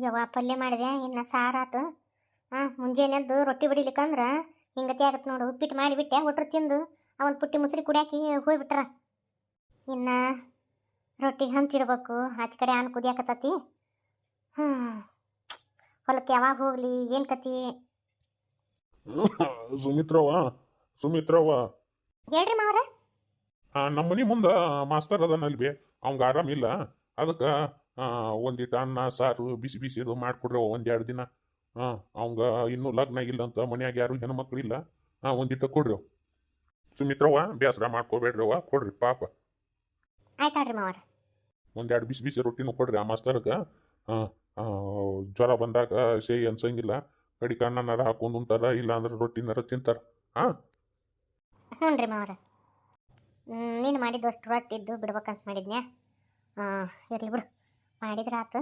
ಯವ್ವ ಪಲ್ಯ ಮಾಡಿದೆ ಇನ್ನು ಸಾರಾತು ಹಾಂ ಮುಂಜಾನೆ ಎದ್ದು ರೊಟ್ಟಿ ಬಡಿಲಿಕ್ಕಂದ್ರೆ ಹಿಂಗತಿ ಆಗತ್ತೆ ನೋಡು. ಉಪ್ಪಿಟ್ಟು ಮಾಡಿಬಿಟ್ಟೆ ಒಟ್ರು ತಿಂದು ಅವನ್ ಪುಟ್ಟಿ ಮುಸ್ರಿ ಕುಡಿಯಾಕಿ ಹೋಗ್ಬಿಟ್ರ ಇನ್ನು ರೊಟ್ಟಿ ಹಂಚಿಡ್ಬೇಕು ಆಚ ಕಡೆ ಅನ್ನ ಕುದಿಯಾಕತ್ತತಿ. ಹ್ಞೂ ಹೊಲಕ್ಕೆ ಯಾವಾಗ ಹೋಗಲಿ ಏನು ಕತಿ? ಸುಮಿತ್ರವ್ವ ಸುಮಿತ್ರವ್ವ. ಹೇಳ್ರಿ ಮಾವ್ರ. ಆ, ನಮ್ಮ ಮನೆ ಮುಂದೆ ಮಾಸ್ತರ್ ಅದನಲ್ಲಿ ಅವಂಗ ಆರಾಮಿಲ್ಲ. ಅದಕ್ಕೆ ಒಂದಿಟ್ಟು ಅನ್ನ ಸಾರು ಬಿಸಿ ಬಿಸಿ ಇದು ಮಾಡಿಕೊಡ್ರಿ ಒಂದೆರಡು ದಿನ. ಹಾಂ ಅವಂಗ ಇನ್ನೂ ಲಗ್ನ ಇಲ್ಲ ಅಂತ ಮನ್ಯಾಗ ಯಾರು ಹೆಣ್ಮಕ್ಳಿಲ್ಲ ಹಾಂ ಒಂದಿಟ್ಟು ಕೊಡ್ರಿ ಸುಮಿತ್ರವ್ವ ಬೇಸರ ಮಾಡ್ಕೋಬೇಡ್ರಿ ಅವ್ವ ಕೊಡ್ರಿ ಪಾಪ. ಒಂದೆರಡು ಬಿಸಿ ಬಿಸಿ ರೊಟ್ಟಿನೂ ಕೊಡ್ರಿ ಆ ಮಾಸ್ತರ್ಗೆ. ಹಾಂ ಜ್ವರ ಬಂದಾಗ ಸೇ ಅನ್ಸಂಗಿಲ್ಲ. ಕಡಿಕ ಅನ್ನನಾರ ಹಾಕೊಂಡು ಉಂಟಾರ ಇಲ್ಲ ಅಂದ್ರೆ ರೊಟ್ಟಿನಾರ ತಿಂತಾರ. ಹಾಂ ಹ್ಞೂ ರೀ ಮಾವ್ರ. ನೀನು ಮಾಡಿದ್ದಷ್ಟು ರೊಟ್ಟಿದ್ದು ಬಿಡ್ಬೇಕಂತ ಮಾಡಿದ್ನ್ಯಾ? ಇರಲಿ ಬಿಡು. ಮಾಡಿದ್ರಾತು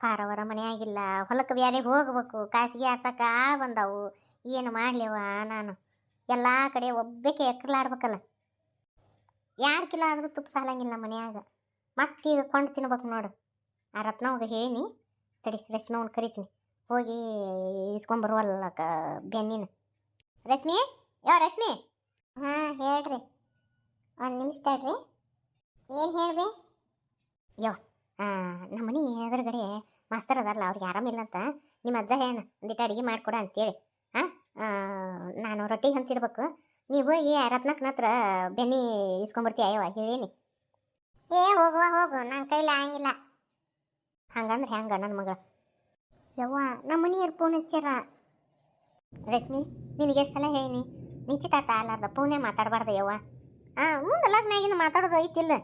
ಪಾರವರ ಮನೆಯಾಗಿಲ್ಲ. ಹೊಲಕ್ಕೆ ಬೇರೆ ಹೋಗ್ಬೇಕು. ಕಾಸಿಗೆ ಆರ್ಸಕ್ಕೆ ಆ ಬಂದಾವು. ಏನು ಮಾಡ್ಲಿವ ನಾನು? ಎಲ್ಲ ಕಡೆ ಒಬ್ಬಕ್ಕೆ ಎಕ್ಕಲಾಡ್ಬೇಕಲ್ಲ. ಎರಡು ಕಿಲೋ ಆದರೂ ತುಪ್ಪ ಸಾಲಂಗಿಲ್ಲ ಮನೆಯಾಗ ಮನ್ಯಾಗ. ಮತ್ತೆ ಈಗ ಕೊಂಡು ತಿನ್ಬೇಕು ನೋಡು. ಆ ರತ್ನವಾಗ ಹೇಳಿನಿ. ತಡಿ ರಶ್ಮಿ ಕರಿತೀನಿ. ಹೋಗಿ ಇಸ್ಕೊಂಬರುವಲ್ಲ ಕ ಬೆನ್ನಿನ. ರಶ್ಮಿ ಯಾವ ರಶ್ಮಿ ಹಾಂ, ಹೇಳ್ರಿ. ಒಂದು ನಿಮಿಷ ತಡ್ರಿ. ಏನು ಹೇಳ್ರಿ ಯೋ ನಮ್ಮ ಮನೆ ಎದುರುಗಡೆ ಮಾಸ್ತರ್ ಅದಾರಲ್ಲ, ಅವ್ರಿಗೆ ಆರಾಮಿಲ್ಲ ಅಂತ ನಿಮ್ಮ ಅಜ್ಜ ಹೇಳ ಒಂದಿಟ್ಟು ಅಡುಗೆ ಮಾಡಿಕೊಡ ಅಂತೇಳಿ. ಹಾಂ ನಾನು ರೊಟ್ಟಿ ಹಂಚಿಡ್ಬೇಕು. ನೀವು ಈ ರತ್ನಕ್ಕನ ಹತ್ರ ಬೆನ್ನಿ ಇಸ್ಕೊಂಬರ್ತೀಯ ಅಯ್ಯವ ಹೇಳೀನಿ. ಏ, ಹೋಗುವ, ಹೋಗು ನನ್ನ ಕೈಲಿ ಆಗಂಗಿಲ್ಲ. ಹಂಗಂದ್ರೆ ಹೆಂಗ ನನ್ನ ಮಗ? ಯವ್ವ, ನಮ್ಮ ಮನೆಯವ್ರು ಫೋನ್ ಹಚ್ಚಾರ ರಶ್ಮಿ, ನಿನಗೆ ಎಷ್ಟು ಸಲ ಹೇಳಿನಿ? ನಿಶ್ಚಿತಾರ್ಥ ಅಲ್ಲಾರ್ದ ಪೂನೆ ಮಾತಾಡಬಾರ್ದು ಯವ್ವ. ಹಾಂ ಮುಂದೆ ಲಗ್ನಾಗಿನ ಮಾತಾಡೋದು ಐತಿಲ್ಲ.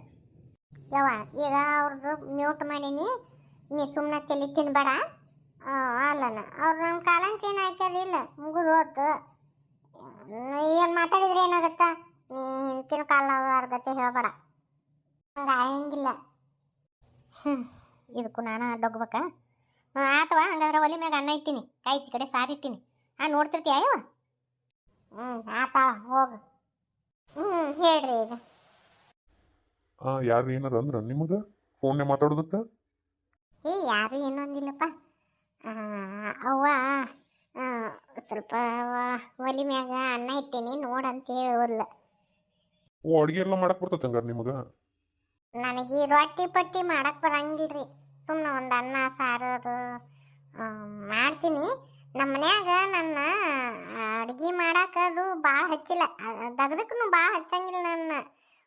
ಯವ್ವ, ಈಗ ಅವ್ರದ್ದು ಮ್ಯೂಟ್ ಮಾಡೀನಿ. ನೀ ಸುಮ್ಮನೆ ತಲೆ ತಿನ್ಬೇಡ. ಅಲ್ಲನ. ಅವ್ರು ನಮ್ಮ ಕಾಲಂತ ಏನು ಹಾಕ್ಯಾರಿಲ್ಲ ಮುಗಿದು ಹೋತು. ಏನು ಮಾತಾಡಿದ್ರೆ ಏನಾಗುತ್ತಾ? ನೀ ಹಿಂದಿನ ಕಾಲ ಅರ್ಧತೆ ಹೇಳ್ಬೇಡ. ಹಂಗೆ ಆಗಂಗಿಲ್ಲ ಹ್ಞೂ ಇದಕ್ಕೂ ನಾನು ಅಡ್ಡೋಗ್ಬೇಕಾ ಹಾಂ ಆತವಾ ಹಂಗಾದ್ರೆ ಒಲಿ ಮ್ಯಾಗ ಅನ್ನ ಇಟ್ಟಿನಿ. ಕಾಯಿ ಕಡೆ ಸಾರಿ ಇಟ್ಟಿನಿ. ಹಾಂ ನೋಡ್ತಿರ್ತೀಯ ಅಯ್ಯವ ಹ್ಞೂ ಆತಾಳ, ಹೋಗು. ಹ್ಞೂ ಹೇಳ್ರಿ ಈಗ. ಯಾರು ಏನಾರ ಅಂದ್ರ ನಿಮಗೆ ಫೋನ್ನೇ ಮಾತಾಡೋದಕ್ಕೆ? ಏ ಯಾರು ಏನೋ ಅಂದಿಲ್ಲಪ್ಪ. ಅವ್ವ ಸ್ವಲ್ಪ ಒಲಿ ಮ್ಯಾಗ ಅನ್ನ ಇಟ್ಟೀನಿ ನೋಡಂತ ಹೇಳೋಲ್ಲ ಓ ಅಡುಗೆ ಎಲ್ಲ ಮಾಡಕ್ ಬರ್ತೈತೆ ಹಂಗಾರೆ ನಿಮಗೆ? ನನಗೆ ಈ ರೊಟ್ಟಿ ಪಟ್ಟಿ ಮಾಡಕ್ ಬರಂಗಿಲ್ರಿ. ಸುಮ್ಮನೆ ಒಂದು ಅನ್ನ ಸಾರು ಅದು ಆ, ಮಾಡ್ತೀನಿ. ನಮ್ಮ ಮನ್ಯಾಗ ನನ್ನ ಅಡ್ಗೆ ಮಾಡಾಕ ಅದು ಭಾಳ ಹಚ್ಚಿಲ್ಲ. ದಗದಕ್ಕೂ ಭಾಳ ಹಚ್ಚಂಗಿಲ್ಲ ನನ್ನ.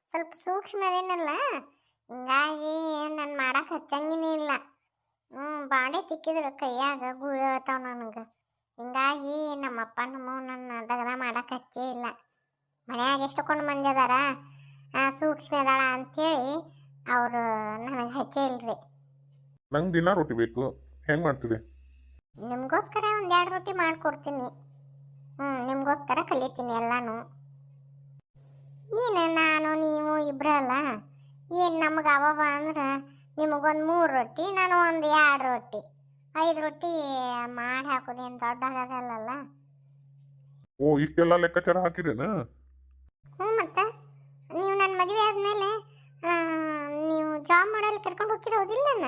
ಸ್ವಲ್ಪ ಸೂಕ್ಷ್ಮ ಅದೇನಲ್ಲ? ಹಿಂಗಾಗಿ ನಾನು ಮಾಡಕ್ಕೆ ಹಚ್ಚಂಗಿನೇ ಇಲ್ಲ. ಹ್ಞೂ ಬಾಂಡೆ ತಿಕ್ಕಿದ್ರೆ ಕೈಯಾಗ ಗುಳಿ ಹೇಳ್ತಾವ ನನಗೆ. ಹಿಂಗಾಗಿ ನಮ್ಮಪ್ಪ ನಮ್ಮ ನನ್ನ ದಗದ ಮಾಡಕ್ಕೆ ಹಚ್ಚೇ ಇಲ್ಲ. ಮನ್ಯಾಗ ಎಷ್ಟು ಕೊಂಡು ಅದಾರ? ಆ, ಸೂಕ್ಷ್ಮ ಅದಾಳ ಅಂಥೇಳಿ ಅವರು ನನಗೆ ಹಚ್ಚೇ ಇಲ್ರಿ. ನಂಗೆ ದಿನ ರೊಟ್ಟಿ ಬೇಕು. ಹೆಂಗೆ ಮಾಡ್ತೀರಿ? ನಿಮಗೋಸ್ಕರ ಒಂದೆರಡು ರೊಟ್ಟಿ ಮಾಡಿಕೊಡ್ತೀನಿ. ಹ್ಞೂ ನಿಮಗೋಸ್ಕರ ಕಲಿತೀನಿ ಎಲ್ಲಾನು. ಏನು ನಾನು ನೀವು ಇಬ್ಬರಲ್ಲ ಏನು ನಮಗೆ ಅವವ ಅಂದ್ರೆ ನಿಮಗೊಂದು ಮೂರು ರೊಟ್ಟಿ ನಾನು ಒಂದು ಎರಡು ರೊಟ್ಟಿ. ಐದು ರೊಟ್ಟಿ ಮಾಡಿ ಹಾಕೋದು ದೊಡ್ಡ ಆಗದಲ್ಲ ಓ ಇಷ್ಟೆಲ್ಲ ಲೆಕ್ಕಾಚಾರ ಹಾಕಿರೇನ? ಹ್ಞೂ ಮತ್ತೆ. ನೀವು ನನ್ನ ಮದುವೆ ಆದಮೇಲೆ ನೀವು ಜಾಬ್ ಮಾಡಲು ಕರ್ಕೊಂಡು ಹೋಗಿರೋದಿಲ್ಲ ನನ್ನ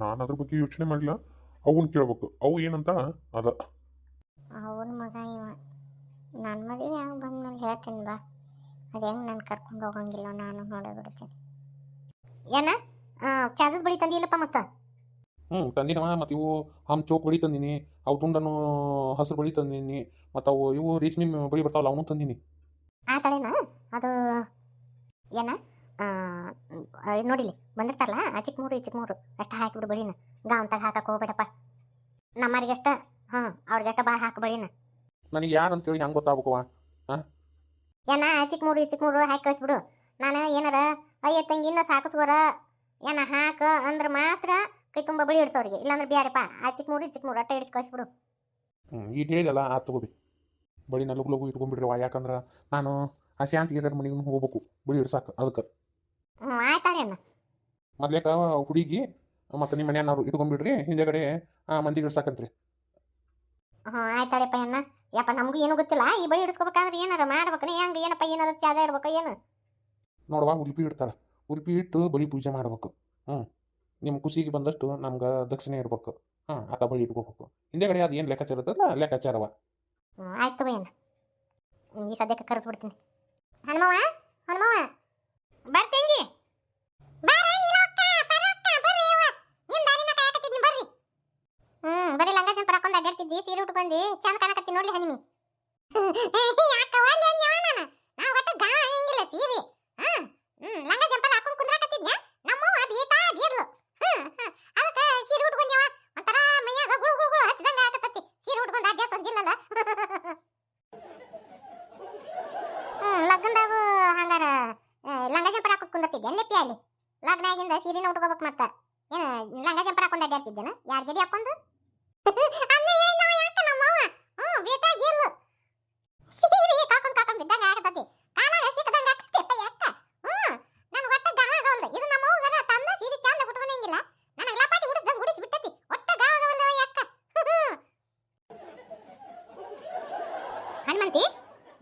ನಾನು ಅದ್ರ ಬಗ್ಗೆ ಯೋಚನೆ ಮಾಡಿಲ್ಲ ಅವನ್ ಕೇಳ್ಬೇಕು. ಅವು ಏನಂತ ಅದ. ಅವನ ಮಗ ಇವ. ನನ್ನ ಮದುವೆ ಆಗಿ ಬಂದ್ಮೇಲೆ ಹೇಳ್ತೀನಿ ಬಾ. ಅದು ಹೆಂಗೆ ನಾನು ಕರ್ಕೊಂಡು ಹೋಗಂಗಿಲ್ಲ ನಾನು ನೋಡೇ ಬಿಡ್ತೀನಿ. ಏನ? ಚಾರ್ಜಸ್ ಬಡಿ ತಂದಿಲ್ಲಪ್ಪ ಮತ್ತೆ? ಹ್ಞೂ ತಂದಿನವ ಮತ್ತು ಇವು ಹಮ್ ಚೌಕ್ ಬಳಿ ತಂದೀನಿ ಅವು ತುಂಡನು ಹಸಿರು ಬಳಿ ತಂದೀನಿ ಮತ್ತು ಅವು ಇವು ರೇಷ್ಮೆ ಬಳಿ ಬರ್ತಾವಲ್ಲ ಅವನು ತಂದೀನಿ. ಆ ತಡೆನಾ ಅದು ಏನ? ನೋಡಿಲಿ ಬಂದಿರ್ತಾರಲ್ಲ ಆ ಚಿಕ್ಕ ಮೂರು ಈ ಚಿಕ್ಕ ಮೂರು ಅಷ್ಟು ಹಾಕಿಬಿಡು ಬಳಿನ. ಗಾಂತಾಗ ಹಾಕಕ್ಕೆ ಹೋಗ್ಬೇಡಪ್ಪ. ನಮ್ಮರಿಗಷ್ಟ ಹಾಂ ಅವ್ರಿಗಷ್ಟ ಭಾಳ ಹಾಕಿ ಬಳಿನ. ನನಗೆ ಯಾರು ಅಂತೇಳಿ ಹೆಂಗೆ ಗೊತ್ತಾಗ್ಬೇಕವ ಏನ ಆ? ಚಿಕ್ಕ ಮೂರು ಚಿಕ್ಕ ಮೂರು ಹಾಕಿ ಕಳಿಸ್ಬಿಡು. ನಾನು ಏನಾರ ಅಯ್ಯ ತಂಗಿ ಇನ್ನೂ ಸಾಕಿಸ್ಕೋರ ಏನ ಹಾಕ ಅಂದ್ರೆ ಮಾತ್ರ ಕೈ ತುಂಬ ಬಳಿ ಹಿಡ್ಸೋರಿಗೆ. ಇಲ್ಲಾಂದ್ರೆ ಬ್ಯಾಡಪ್ಪ ಆ ಚಿಕ್ಕ ಮೂರು ಚಿಕ್ಕ ಮೂರು ಅಟ್ಟ ಹಿಡ್ಸಿ ಕಳಿಸ್ಬಿಡು. ಹ್ಞೂ ಈಗ ಹೇಳಿದಲ್ಲ ಆ ತಗೋಬಿ. ಬಳಿ ನಲುಗು ಲಗು ಇಟ್ಕೊಂಡ್ಬಿಡ್ರಿ ಯಾಕಂದ್ರೆ ನಾನು ಆ ಶಾಂತಿ ಹಿರಿಯರ ಮನೆಗೂ ಹೋಗ್ಬೇಕು. ಬಳಿ ಹಿಡ್ಸಾಕ ಅದಕ್ಕೆ. ಹ್ಞೂ ಅಣ್ಣ. ಮೊದ್ಲೇಕ ಹುಡುಗಿ ಮತ್ತು ನಿಮ್ಮ ಮನೆಯವ್ರು ಇಟ್ಕೊಂಡ್ಬಿಡ್ರಿ. ಹಿಂದೆಗಡೆ ಆ ಮಂದಿಗೆ ಹ್ಞೂ ಆಯ್ತಾಳೆಪ್ಪ ಅಣ್ಣ ಯಪ್ಪ ನಮಗೂ ಏನೂ ಗೊತ್ತಿಲ್ಲ. ಈ ಬಳಿ ಹಿಡಿಸ್ಕೋಬೇಕಾದ್ರೆ ಏನಾರ ಮಾಡ್ಬೇಕನ. ಹೆಂಗೆ ಏನಪ್ಪ ಏನಾರ ಚಾದ ಇಡ್ಬೇಕು ಏನು? ನೋಡುವ ಉಲ್ಪಿ ಇಡ್ತಾರ. ಉಲ್ಪಿ ಇಟ್ಟು ಬಳಿ ಪೂಜೆ ಮಾಡ್ಬೇಕು. ಹ್ಞೂ ನಿಮ್ಮ ಖುಷಿಗೆ ಬಂದಷ್ಟು ನಮ್ಗೆ ದಕ್ಷಿಣೆ ಇರ್ಬೇಕು ಹಾಂ ಆತ ಬಳಿ ಇಟ್ಕೋಬೇಕು. ಹಿಂದೆಗಡೆ ಅದು ಏನು ಲೆಕ್ಕಾಚಾರ ಇರ್ತದಲ್ಲ ಲೆಕ್ಕಾಚಾರವ. ಆಯ್ತು ಏನು ಈ ಸದ್ಯಕ್ಕೆ ಕರೆದು ಬಿಡ್ತೀನಿ. ಹನುಮವ ಹನುಮವ್ವ ಬರ್ತೇಂಗಿ ಹ್ಮ್ ಬರೀ ಲಂಗ ಜಂಪರ್ ಹಾಕೊಂಡು ಅಡ್ಡಾಡ್ತಿದ್ದಿ ಸೀರೆ ಉಟ್ಕೊಂಡಿ ಚಂದ ಕಾಣಕತ್ತಿ ನೋಡ್ಲಿ ಹನಿಮಿ ನಾವು ಒಟ್ಟು ಗಾ ಹಂಗಿಲ್ಲ ಸೀರೆ ಹ್ಮ್ ಹ್ಮ್ ಲಂಗ ಜಂಪರ್ ಹಾಕೊಂಡು ಕುಂದ್ರಾಕತ್ತಿದ್ನ್ಯಾ ನಮ್ಮವ್ವ ಬೀತಾ ಬೀರ್ಲು ಹ್ಮ್ ಹ್ಮ್ ಅದಕ್ಕೆ ಸೀರೆ ಉಟ್ಕೊಂಡ್ಯವ ಒಂಥರ ಮೈಯಾಗ ಗುಳು ಗುಳು ಗುಳು ಹಚ್ಚಿದಂಗ ಆಗತ್ತತ್ತಿ ಸೀರೆ ಉಟ್ಕೊಂಡು ಅಭ್ಯಾಸ ಹೊಂದಿಲ್ಲಲ್ಲ ಹ್ಮ್ ಲಗ್ನದಾಗ ಹಂಗಾರ ಸೀರೆ ಲಂಗ ಜಂಪರ್ ಹಾಕೊಂಡು ಕಾಣಕತ್ತಿ ನೋಡ್ಲಿ ಅಲ್ಲಿ? ಲಗ್ನ ಆಗಿಂದ ಸೀರೆನ ಉಟ್ಕೋಬೇಕು ಮತ್ತ. ಏನ, ಲಂಗ ಜಂಪರ್ ಹಾಕೊಂಡು ಅಡ್ಡಾಡ್ತಿದ್ದೇನೆ ಯಾರ ಜಡಿ ಹಾಕೊಂಡು ಅದ್ನ ಹೇಳಿದ್ನವ ಯಾಕ ನಮ್ಮವ್ವ ಹ್ಮ್ ಬೇತಾ ಗಿರ್ಲು ಸೀರೆ ಹಾಕೊಂಡ್ ಹಾಕೊಂಡ್ ಬಿದ್ದಂಗ ಆಗತತಿ ಕಾಲಾಗ ಸಿಕ್ಕದಂಗ ಆಗತ್ತೆ ಅಪ್ಪ ಯಾಕ ಹ್ಮ್ ನನ್ ಒಟ್ಟ ಗಾಳ ಆಗವಲ್ದ ಇದು ನಮ್ಮ ಅವ್ವಗರ ತನ್ನ ಸೀರೆ ಚಂದ ಉಟ್ಕೊಂಡಂಗಿಲ್ಲ ನನಗ ಲಪಾಟಿ ಹುಡಿಸ್ದಂಗ ಹುಡಿಸಿ ಬಿಟ್ಟತಿ ಒಟ್ಟ ಗಾಳ ಆಗವಲ್ದವ ಯಾಕ ಹನುಮಂತಿ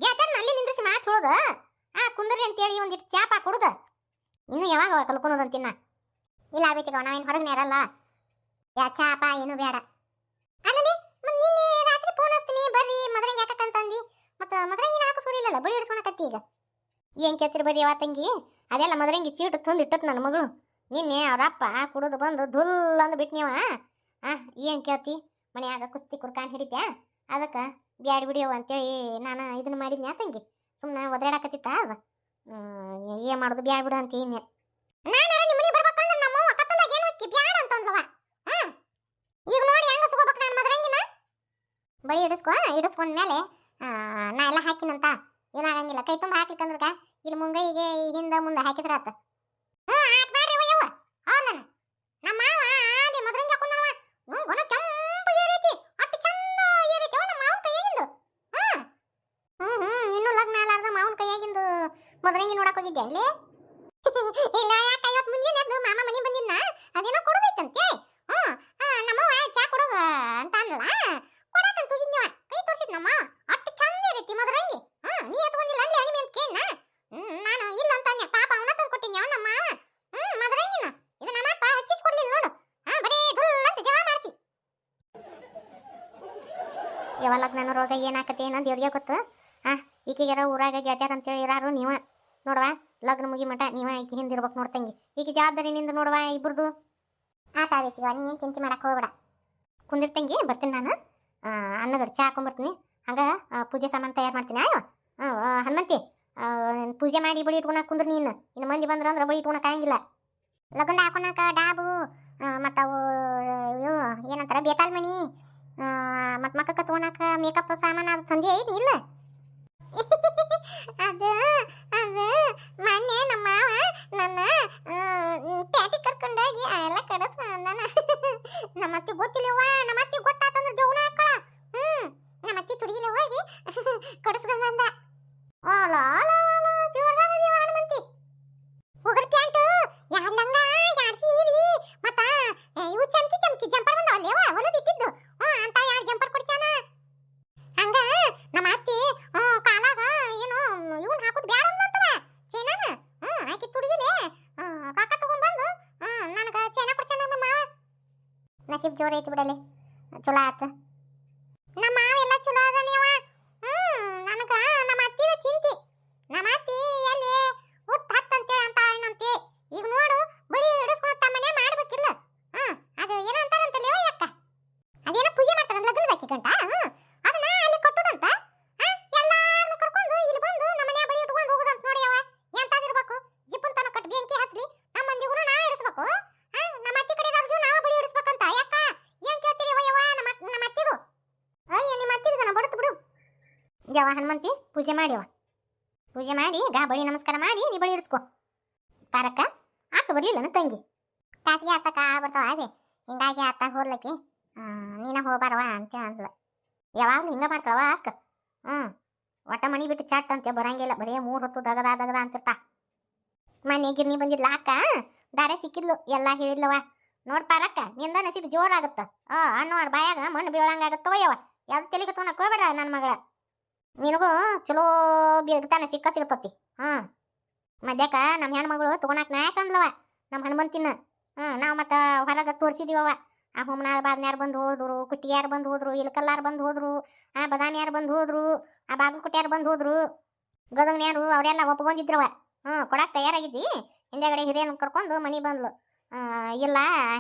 ಗೆಳತನ ಅಲ್ಲಿ ನಿಂದ್ರಿಸಿ ಮಾತು ಹೇಳೋದು ಆ ಕುಂದ್ರಿ ಅಂತೇಳಿ ಒಂದಿಟ್ಟು ಚಾಪ ಕುಡುದ ಇನ್ನು ಯಾವಾಗ ಕಲ್ಕೊಳೋದಂತಿನ್ನ ಆಗ್ಬೇಕಿಗ ನಾವೇನು ಹೊರಗೆ ನೆರಲ್ಲ ಯಾ ಚಾಪ ಏನು ಬೇಡ. ಅಲ್ಲಲ್ಲಿ, ಮತ್ ನಿನ್ನೆ ರಾತ್ರಿ ಫೋನ್ ಹಚ್ತೀನಿ, ಬರ್ರಿ, ಮದ್ರಂಗಿ ಮತ್ತೆ ಮತ್ತ ಮದ್ರಂಗಿನ ಹಾಕಿಸೋಲಿಲ್ಲಲ್ಲ ಬಳಿ ಹಿಡ್ಸ್ಕೊಳಕತ್ತಿ ಈಗ. ಏನ್ ಕೇಳ್ತಿರಿ ಬರ್ರಿ ಯಾವ ತಂಗಿ? ಅದೆಲ್ಲ ಮದ್ರಂಗಿ ಚೀಟು ತಂದು ಇಟ್ಟತ್ ನನ್ನ ಮಗಳು. ನಿನ್ನೆ ಅವರಪ್ಪ ಕುಡಿದು ಬಂದು ಧುಲ್ ಅಂದು ಬಿಟ್ನೀವ ಆ, ಏನ್ ಕೇಳ್ತಿ? ಮನ್ಯಾಗ ಕುಸ್ತಿ ಕುರ್ಕಾನ್ ಹಿಡಿತ್ಯಾ? ಅದಕ್ಕೆ ಬ್ಯಾಡ್ ಬಿಡಿಯವ ಅಂತೇಳಿ ನಾನು ಇದನ್ನ ಮಾಡಿದ್ನ್ಯಾ ತಂಗಿ? ಸುಮ್ಮನೆ ಒದರಾಡಕತ್ತಿತ್ತ ಅದ? ಏನ್ ಮಾಡೋದು ಬ್ಯಾಡ್ ಬಿಡು ಅಂತ ಇನ್ನೆ ನಾನಾರ ನಿಮ್ಮ ಮನೆಗೆ ಬರ್ಬೇಕಂದ್ರೆ ನಮ್ಮ ಅವ್ವ ಕತ್ತಲಾಗ ಏನು ಹೊಕ್ಕಿ ಬ್ಯಾಡ ಅಂತಂದ್ಲವ ಹ್ಮ್ ಈಗ ನೋಡಿ ಹೆಂಗ ಹಚ್ಕೋಬೇಕು ನಾನು ಮದ್ರಂಗಿನ ಬಳಿ ಇಡಿಸ್ಕೊಂಡ್ಮೇಲೆ ಆ, ನಾ ಎಲ್ಲ ಹಾಕಿನಂತ ಏನಾಗಂಗಿಲ್ಲ ಕೈ ತುಂಬ ಹಾಕ್ಲಿಕ್ಕಂದ್ರಕ ಇಲ್ಲಿ ಮುಂಗೈಗೆ ಹಿಂದೆ ಮುಂದೆ ಹಾಕಿದ್ರ ಆತ. ಮೊದಲಿಗೆ ನೋಡಕ್ ಹೋಗಿದ್ದೆ ಅಲ್ಲಿ ಇಲ್ಲ ಯಾಕೆ ಇವತ್ತು ಮುಂಜಾನೆ ಮಾಮ ಮನೆ ಬಂದಿದ್ನ? ಅದೇನೋ ಕೊಡಬೇಕಂತೆ ಹ್ಮ್ ಆ, ನಮ್ಮವ್ವ ಚಾ ಕೊಡೋಗ ಅಂತ ಅಂದ್ಲ ಕೊಡಕಂತ ಹೋಗಿದ್ನವ ಕೈ ತೋರ್ಸಿದ್ ನಮ್ಮ ಅಟ್ಟು ಚಂದ ಇರೈತಿ ಮದ್ರಂಗಿ ಹ್ಮ್ ನೀ ಎತ್ಕೊಂಡಿಲ್ಲ ಅಲ್ಲಿ ಅಣಿಮೆ ಅಂತ ಕೇಳ್ನ ಹ್ಮ್ ನಾನು ಇಲ್ಲ ಅಂತ ಅಂದೆ ಪಾಪ ಅವನ ತಂದು ಕೊಟ್ಟಿದ್ನ ನಮ್ಮ ಮಾವ ಹ್ಮ್ ಮದ್ರಂಗಿನ ಇದು ನಮ್ಮಪ್ಪ ಹಚ್ಚಿಸ್ಕೊಡ್ಲಿಲ್ಲ ನೋಡು ಹಾ ಬರೀ ಗುಲ್ ಅಂತ ಜಗಳ ಮಾಡ್ತಿ ಯಾವಾಗ ಲಗ್ನ ರೋಗ ಏನಾಕತಿ ಏನಂದು ದೇವ್ರಿಗೆ ಗೊತ್ತು. ಆ, ಈಕಿಗಾರ ಊರಾಗ ಗೆದ್ಯಾರ ಅಂತೇಳಿ ಇರಾರು ನೀವ. ನೋಡವಾ, ಲಗ್ನ ಮುಗಿ ಮಠ, ನೀವ ಈಕಿ ಹಿಂದಿರ್ಬೇಕು ನೋಡ್ತಂಗಿ ಈಕಿ ಜವಾಬ್ದಾರಿ ನಿಂದ ನೋಡವಾ ಇಬ್ರದು. ಆ ಬೇಸಿಗ ನೀ ಏನು ಚಿಂತೆ ಮಾಡಕ್ ಹೋಗ್ಬೇಡ. ಕುಂದಿರ್ತಂಗಿ ಬರ್ತೀನಿ ನಾನು. ಅನ್ನಗಡ್ ಚಾ ಹಾಕೊಂಬರ್ತೀನಿ. ಹಂಗ ಪೂಜೆ ಸಾಮಾನು ತಯಾರು ಮಾಡ್ತೀನಿ ಆಯೋ ಹನುಮಂತಿ ಪೂಜೆ ಮಾಡಿ ಬಳಿ ಇಟ್ಕೊಳಕ್ ಕುಂದ್ರ ನೀನು. ಇನ್ನು ಮಂದಿ ಬಂದ್ರ ಅಂದ್ರೆ ಬಳಿ ಇಟ್ಕೊಳಕ್ ಆಗಂಗಿಲ್ಲ. ಲಗ್ನ ಹಾಕೊಳಕ ಡಾಬು ಮತ್ತವು ಇವು ಏನಂತಾರ ಬೇತಾಲ್ ಮಣಿ ಮತ್ತು ಮಕ್ಕ ಕಚ್ಕೊಳಕ ಮೇಕಪ್ ಸಾಮಾನು ಅದು ತಂದೆ ಐತಿ ಇಲ್ಲ. ಅದು ಅದು ಮೊನ್ನೆ ನಮ್ಮ ಮಾವ ನನ್ನ ಪ್ಯಾಟಿ ಕರ್ಕೊಂಡೋಗಿ ಎಲ್ಲ ಕಡಸ್ಕೊಂಡ ನಮ್ಮ ಅತ್ತಿ ಗೊತ್ತಾತಂದ್ರೆ ಜೋನ ಹಾಕಳ ಹ್ಮ್ ನಮ್ಮ ಅತ್ತಿ ತುಡಿಗಿಲ್ಲ ಹೋಗಿ ಕಡಸ್ಕೊಂಡ್ ಬಂದ ಓಲ ಜೋರ್ದಾರ ಇದೀವ ಹನುಮಂತಿ ಹೋಗ್ರ ಪ್ಯಾಂಟು ಯಾರ್ ಲಂಗ ಯಾರ್ ಸೀರಿ ಮತ್ತ ಏ, ಇವು ಚಮಕಿ ಚಮಕಿ ಜಂಪರ್ ಬಂದವಲ್ಲೇವ ಹೊಲದ ಇಟ್ಟಿದ್ದು ಹ್ಞೂ ಅಂತ ಯಾರ್ ಜಂಪರ್ ಕೊಡ್ತಾನ ಹಂಗ ನಮ್ಮ ಅತ್ತಿ ಹ್ಞೂ ಕಾಲಾಗ ಏನು ಇವನ್ ಹಾಕುದ್ ಬ್ಯಾಡ ಅಂದಂತವ ಚೈನಾನ ಹ್ಞೂ ಆಕಿ ತುಡಿಗಿದೆ ರೊಕ್ಕ ತಗೊಂಡ್ಬಂದು ಹ್ಞೂ ನನಗೆ ಚೈನಾ ಕೊಡ್ತಾನ ನಮ್ಮ ಮಾವ ನಸೀಬ್ ಜೋರ್ ಐತಿ ಬಿಡಲೆ. ಚಲೋ ಆತ ನಮ್ಮ ಮಾವ ಎಲ್ಲ ಚಲೋ ಅದ ನೀವ ಹ್ಞೂ ನನಗ ನಮ್ಮ ಅತ್ತಿದ ಚಿಂತಿ ನಮ್ಮ ಅತ್ತಿ ಎಲ್ಲಿ ಹುತ್ತ ಹತ್ತಂತೇಳಿ ಅಂತ ಏನಂತೆ ಈಗ ನೋಡು ಬರೀ ಹಿಡಿಸ್ಕೊಂಡು ತಮ್ಮನೆ ಮಾಡ್ಬೇಕಿಲ್ಲ ಹ್ಞೂ ಅದು ಏನೋ ಅಂತಾರಂತಲ್ಲ ಯಕ್ಕ ಅದೇನೋ ಪೂಜೆ ಮಾಡ್ತಾರ ಲಗ್ನದ ಅಕ್ಕಿ ಗಂಟ ಹ್ಞೂ ಅದನ್ನ ಅಲ್ಲಿ ಕಟ್ಟುದಂತ ಎಲ್ಲಾರನ್ನು ಕರ್ಕೊಂಡು ಇಲ್ಲಿ ಬಂದು ನಮ್ಮ ಮನೆ ಬಳಿ ಇಟ್ಕೊಂಡು ಹೋಗುದಂತ ನೋಡಿ ಅವ ಎಂತಾದಿರ್ಬೇಕು ಜಿಪ್ಪನ್ ತನ ಕಟ್ ಬೆಂಕಿ ಹಚ್ಲಿ ನಮ್ಮ ಮಂದಿಗೂ ನಾ ಇಡಿಸ್ಬೇಕು ಆ, ನಮ್ಮ ಅತ್ತಿ ಕಡೆದವ್ರಿಗೂ ನಾವು ಬಳಿ ಇಡಿಸ್ಬೇಕಂತ ಯಾಕ ಏನ್ ಕೇಳ್ತೀರಿ ಯವ್ವ ನಮ್ಮ ನಮ್ಮ ಅತ್ತಿದು ಅಯ್ಯ ನಿಮ್ಮ ಅತ್ತಿದ ನಾ ಬಡತ್ ಬಿಡು ಯವ್ವ ಹನುಮಂತಿ? ಪೂಜೆ ಮಾಡ್ಯವ. ಪೂಜೆ ಮಾಡಿ, ಗಾ ಬಳಿ ನಮಸ್ಕಾರ ಮಾಡಿ, ನೀ ಬಳಿ ಇಡಿಸ್ಕೊ ತಾರಕ್ಕ ಆತ ಬರ್ಲಿಲ್ಲ ತಂಗಿ. ಕಾಸಿಗೆ ಆಡ್ಸಕ್ಕ ಆಳ ಬರ್ತಾವ ಅದೇ ಹಿಂಗಾಗಿ ಆತ ಹೋಗ್ಲಕ್ಕಿ ನೀನ ಹೋಗ್ಬಾರವ ಅಂತ ಅಂದ್ಲ. ಯಾವಾಗಲೂ ಹಿಂಗ ಮಾಡ್ತಾಳವ ಅಕ್ಕ ಹ್ಞೂ ಒಟ್ಟ ಮನಿ ಬಿಟ್ಟು ಚಟ್ ಅಂತ ಬರಂಗಿಲ್ಲ, ಬರೀ ಮೂರು ಹೊತ್ತು ದಗದ ದಗದ ಅಂತಿರ್ತಾ. ಮನೆ ಗಿರ್ನಿ ಬಂದಿದ್ಲ ಅಕ್ಕ ದಾರೆ ಸಿಕ್ಕಿದ್ಲು, ಎಲ್ಲ ಹೇಳಿದ್ಲವ ನೋಡ್ ಪಾರಕ್ಕ, ನಿಂದ ನಸೀಬ್ ಜೋರಾಗತ್ತ. ಆ ಅಣ್ಣವ್ರ ಬಾಯಾಗ ಮಣ್ಣು ಬೀಳಂಗಾಗತ್ತವ ಯವ ಯಾವ್ದು ತಲೆಗೆ ಕತ್ಕೊಳಕ್ ಹೋಗ್ಬೇಡ ನನ್ನ ಮಗಳ. ನಿನಗೂ ಚಲೋ ಬಿಗ್ತಾನ ಸಿಕ್ಕ ಸಿಗತತಿ ಹಾ. ಮಧ್ಯಕ ನಮ್ಮ ಹೆಣ್ಮಗಳು ತಗೊಳಕ್ ನಾಯಕಂದ್ಲವ ನಮ್ಮ ಹನುಮಂತಿನ. ಹ್ಞೂ ನಾವು ಮತ್ತು ಹೊರಗೆ ತೋರಿಸಿದೀವವ ಆ ಹುಮ್ನಾಳ್ ಬಾದ್ನ್ಯಾರು ಬಂದು ಹೋದ್ರು ಕುಟ್ಟಿಯಾರು ಬಂದು ಹೋದ್ರು, ಇಲ್ಕಲ್ಲಾರು ಬಂದು ಹೋದ್ರು, ಆ ಬದಾಮಿಯಾರು ಬಂದು ಹೋದ್ರು, ಆ ಬಾಗಲಕೋಟೆಯಾರು ಬಂದು ಹೋದ್ರು. ಗದಗ್ನ್ಯಾರು ಅವರೆಲ್ಲ ಒಪ್ಕೊಂಡಿದ್ರವ. ಹ್ಞೂ ಕೊಡಕ್ಕೆ ತಯಾರಾಗಿದ್ದಿ? ಹಿಂದೆಗಡೆ ಹಿರಿಯನ ಕರ್ಕೊಂಡು ಮನೆ ಬಂದ್ಲು. ಇಲ್ಲ,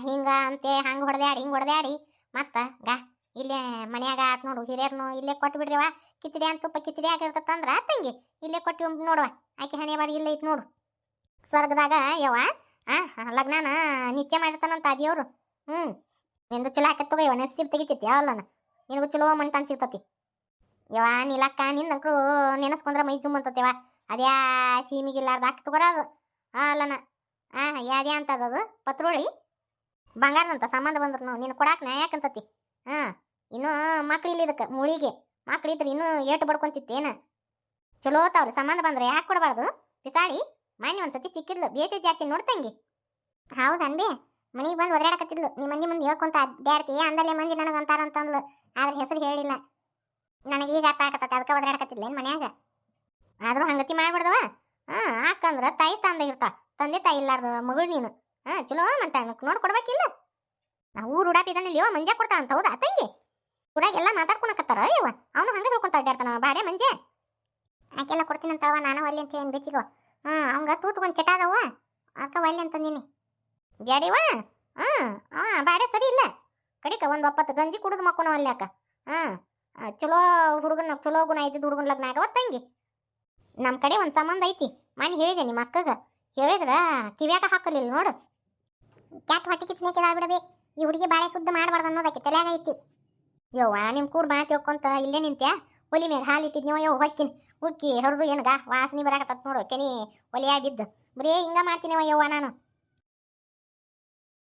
ಹಿಂಗೆ ಅಂತೆ, ಹಂಗೆ ಹೊಡೆದಾಡಿ ಹಿಂಗೆ ಹೊಡೆದಾಡಿ ಮತ್ತು ಗಾ. ಇಲ್ಲೇ ಮನ್ಯಾಗ ಆತ್ ನೋಡು ಹಿರಿಯರ್ನು ಇಲ್ಲೇ ಕೊಟ್ಟು ಬಿಡ್ರಿವ ಕಿಚಡಿ ಅಂತ ತುಪ್ಪ ಕಿಚಡಿ ಆಗಿರ್ತಂದ್ರ ತಂಗಿ. ಇಲ್ಲೇ ಕೊಟ್ಟು ನೋಡುವ ಆಕೆ ಹಣೆ ಬಾರಿ ಇಲ್ಲೇ ಐತಿ ನೋಡು. ಸ್ವರ್ಗದಾಗ ಯವ್ವ, ಆ ಲಗ್ನಾನ ನಿತ್ಯ ಮಾಡಿರ್ತಾನಂತ ಅದಿಯವರು. ಹ್ಞೂ ನಿಂದು ಚಲೋ ಹಾಕತ್ ತಗೋ ಯವ್ವ ನೆಪ್ಸಿಪ್ ತೆಗಿತೈತಿ ಯಾವಲ್ಲನ. ನಿನಗೂ ಚಲೋ ಮಣ್ತಾನ್ ಸಿಗ್ತತಿ ಯವ್ವ, ನೀಲಕ್ಕ ನಿನ್ನಂಕ್ರು ನೆನೆಸ್ಕೊಂಡ್ರೆ ಮೈ ಜುಮ್ ಅಂತತ್ಯವ ಅದ್ಯಾ ಸೀಮಿಗಿಲ್ಲಾರ್ದ ಹಾಕಿ ಅದು. ಅಲ್ಲನ. ಆ, ಯಾದ್ಯಾ ಅಂತದದು ಪತ್ರೋಳಿ. ಬಂಗಾರನಂತ ಸಂಬಂಧ ಬಂದ್ರು ನೀನು ಕೊಡಾಕ ನಾ ಯಾಕಂತತಿ ಹಾಂ ಇನ್ನೂ ಮಕ್ಳು ಇಲ್ಲ ಇದಕ್ಕೆ, ಮುಳಿಗೆ. ಮಕ್ಳು ಇದ್ರೆ ಇನ್ನೂ ಏಟು ಬಡ್ಕೊಂತಿತ್ತೇನ ಚಲೋ ತಾವ್ರಿ ಸಂಬಂಧ ಬಂದ್ರೆ ಯಾಕೆ ಕೊಡಬಾರ್ದು? ಪಿಸಾಳಿ ಒಂದು ಒಂದ್ಸತಿ ಸಿಕ್ಕಿದ್ಲು, ಬೇಸಿ ಜಾಸ್ತಿ ನೋಡ್ತಂಗಿ. ಹೌದನ್ಬಿ ಮನೆಗೆ ಬಂದು ಒದರಾಡಕತ್ತಿದ್ಲು. ನಿಮ್ಮ ಮಂದಿ ಮುಂದೆ ಹೇಳ್ಕೊಂತ ಅಡ್ಡಾಡ್ತಿ ಅಂದಲ್ಲೇ ಮಂದಿ ನನಗೆ ಅಂತಾರ ಅಂತಂದ್ಲು. ಆದ್ರೆ ಹೆಸರು ಹೇಳಿಲ್ಲ. ನನಗೆ ಈಗ ಅರ್ಥ ಆಗತ್ತ ಅದಕ್ಕೆ ಒದರಾಡಕತ್ತಿದ್ಲೇನು ಮನ್ಯಾಗ? ಆದರೂ ಹಂಗತಿ ಮಾಡ್ಬಿಡ್ದವ? ಹಾಂ ಹಾಕಂದ್ರೆ ತಾಯಿ ಸ್ಥಾನದಾಗ ಇರ್ತಾ ತಂದೆ ತಾಯಿ ಇಲ್ಲಾರ್ದು ಮಗಳು ನೀನು. ಹಾಂ, ಚಲೋ ಮಂತ ನೋಡಿ ಕೊಡ್ಬೇಕಿಲ್ಲ ನಾ ಊರು ಉಡಾಪಿದ್ದಾನೆ ಇವ ಮಂಜ ಕೊಡ್ತಾಳ ಅಂತ ಹೌದಾ, ತಂಗಿ? ಊರಾಗ ಎಲ್ಲ ಮಾತಾಡ್ಕೊಳಕತ್ತಾರ? ಇವ ಅವನು ಹಂಗೆ ಹೇಳ್ಕೊಂತ ಅಡ್ಡಾಡ್ತಾನ ಬಾಡೆ ಮಂಜೆ. ಆಕೆಲ್ಲ ಕೊಡ್ತೀನಿ ಅಂತವ ನಾನು ಒಲ್ಲಿ ಅಂತ ಹೇಳಿ ಬೆಚ್ಚಿಗೋ ಹಾಂ, ಅವಂಗ ತೂತ್ಕೊಂಡು ಚಟ ಅದವ. ಅಕ್ಕ ಒಲ್ಲಿ ಅಂತಂದಿನಿ ಬ್ಯಾಡಿವ ಹಾಂ ಹಾಂ ಬಾಡೆ ಸರಿ ಇಲ್ಲ. ಕಡಿಕ ಒಂದು ಒಪ್ಪತ್ತು ಗಂಜಿ ಕುಡಿದು ಮಕ್ಕೋಣ ಅಲ್ಲಿ ಅಕ್ಕ. ಹಾಂ ಚಲೋ ಹುಡುಗನ, ಚಲೋ ಗುಣ ಐತಿ ಹುಡುಗನ ಲಗ್ನ ಆಗವ ತಂಗಿ. ನಮ್ಮ ಕಡೆ ಒಂದು ಸಂಬಂಧ ಐತಿ. ಮನೆ ಹೇಳಿದೆ ನಿಮ್ಮ ಅಕ್ಕಗ. ಹೇಳಿದ್ರ ಕಿವ್ಯಾಕ ಹಾಕಲಿಲ್ಲ ನೋಡು. ಕ್ಯಾಟ್ ಹೊಟ್ಟೆ ಕಿಚ್ನೇಕೆ ಬಿಡಬೇ ಈ ಹುಡುಗಿ ಬಾಳೆ ಶುದ್ಧ ಮಾಡಬಾರ್ದು ಅನ್ನೋದಕ್ಕೆ ತಲೆಯಾಗ ಐತಿ. ಯವ್ವ ನಿಮ್ಮ ಕೂಡ ಮಾತು ತಿಳ್ಕೊಂತ ಇಲ್ಲೇ ನಿಂತ್ಯಾ? ಒಲಿ ಮೇಲೆ ಹಾಲು ಇಟ್ಟಿದ್ನೋ ಯೋ ಹೊಕ್ಕಿನ. ಉಕ್ಕಿ, ಹೊರದು ಏನಗ? ವಾಸನೆ ಬರಾಕತ್ತ ನೋಡು, ಕೆನಿ ಒಲಿಯಾಗಿ ಬಿದ್ದು. ಬರೀ ಹಿಂಗ ಮಾಡ್ತೀನಿ ಯವ್ವ, ನಾನು.